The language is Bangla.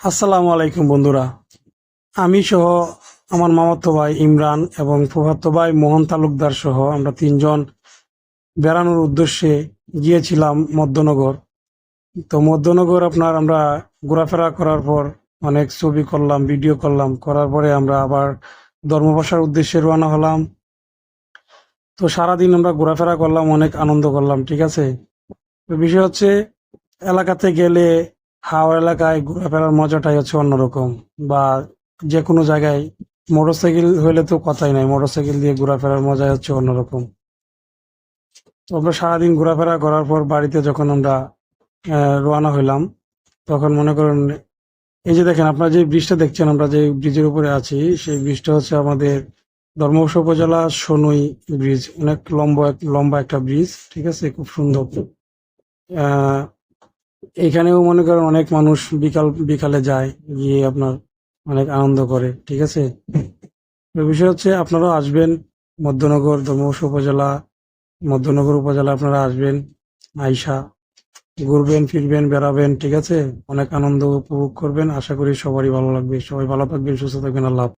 আসসালামু আলাইকুম, বন্ধুরা। আমি সহ আমার মামাতো ভাই ইমরান এবং ফুফাতো ভাই মোহন তালুকদার সহ আমরা তিনজন বেড়ানোর উদ্দেশ্যে গিয়েছিলাম মধ্যনগর। তো মধ্যনগর আপনার আমরা ঘোরাফেরা করার পর অনেক ছবি করলাম, ভিডিও করলাম। করার পরে আমরা আবার ধর্মভাষার উদ্দেশ্যে রওনা হলাম। তো সারাদিন আমরা ঘোরাফেরা করলাম, অনেক আনন্দ করলাম, ঠিক আছে? বিষয় হচ্ছে, এলাকাতে গেলে হাওড় এলাকায় ঘোরাফেরার মজাটাই হচ্ছে অন্যরকম বা যে কোনো জায়গায় মোটরসাইকেল হইলে তো কথাই নাই, মোটরসাইকেল দিয়ে ঘোরাফেরার মজাই হচ্ছে অন্যরকম। তো আমরা সারাদিন ঘোরাফেরা করার পর বাড়িতে যখন আমরা রওনা হইলাম, তখন মনে করেন এই যে দেখেন আপনারা যে ব্রিজটা দেখছেন, আমরা যে ব্রিজের উপরে আছি, সেই ব্রিজটা হচ্ছে আমাদের ধর্মবর্ষ উপজেলা সনুই ব্রিজ। অনেক লম্বা লম্বা একটা ব্রিজ, ঠিক আছে? খুব সুন্দর। এখানেও মনে করেন অনেক মানুষ বিকাল, বিকালে যায়, গিয়ে আপনার অনেক আনন্দ করে, ঠিক আছে? বিষয় হচ্ছে আপনারাও আসবেন, মধ্যনগর ধর্মবর্ষ উপজেলা, মধ্যনগর উপজেলা আপনারা আসবেন, আইসা ঘুরবেন, ফিরবেন, বেড়াবেন, ঠিক আছে? অনেক আনন্দ উপভোগ করবেন, আশা করি সবারই ভালো লাগবে। সবাই ভালো থাকবেন, সুস্থ থাকবেন, আল্লাহ।